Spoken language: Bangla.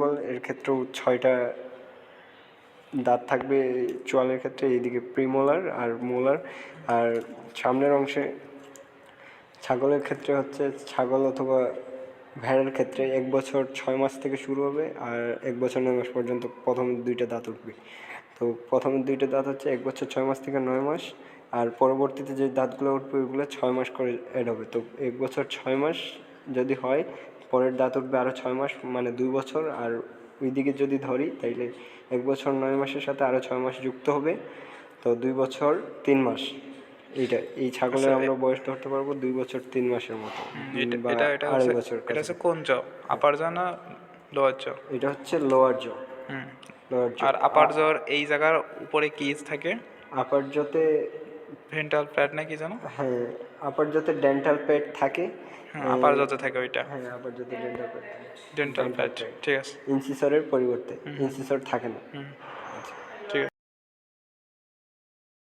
ম্যান্ডিবল এর ক্ষেত্রেও ছয়টা দাঁত থাকবে, চোয়ালের ক্ষেত্রে এইদিকে প্রিমোলার আর মোলার। আর সামনের অংশে ছাগলের ক্ষেত্রে হচ্ছে ছাগল অথবা ভেড়ার ক্ষেত্রে এক বছর ছয় মাস থেকে শুরু হবে আর এক বছর নয় মাস পর্যন্ত প্রথম দুইটা দাঁত উঠবে। তো প্রথম দুইটা দাঁত হচ্ছে এক বছর ছয় মাস থেকে নয় মাস আর পরবর্তীতে যে দাঁতগুলো উঠবে ওইগুলো ছয় মাস করে অ্যাড হবে। তো এক বছর ছয় মাস যদি হয় পরের দাঁত উঠবে আরও ছয় মাস মানে দুই বছর আর ওইদিকে যদি ধরি তাইলে এক বছর নয় মাসের সাথে আরও ছয় মাস যুক্ত হবে তো দুই বছর তিন মাস। এইটা এই ছাগলের আচ্ছা, আমরা বয়স ধরতে পারব দুই বছর তিন মাসের মতো এটা এটা আড়াই বছর এটা হচ্ছে কোন জ আপার জ না লোয়ার জ এটা হচ্ছে লোয়ার জ আর আপার জর এই জায়গার উপরে কিজ থাকে? আপার জতে ভেন্টাল প্যাড না কি জানো? হ্যাঁ আপার যাতে ডেন্টাল প্যাড থাকে হ্যাঁ আপার যাতে থাকে ওইটা। হ্যাঁ আপার যাতে ডেন্টাল প্যাড ডেন্টাল প্যাড ঠিক আছে। ইনসিসরের পরিবর্তে ইনসিসর থাকে না।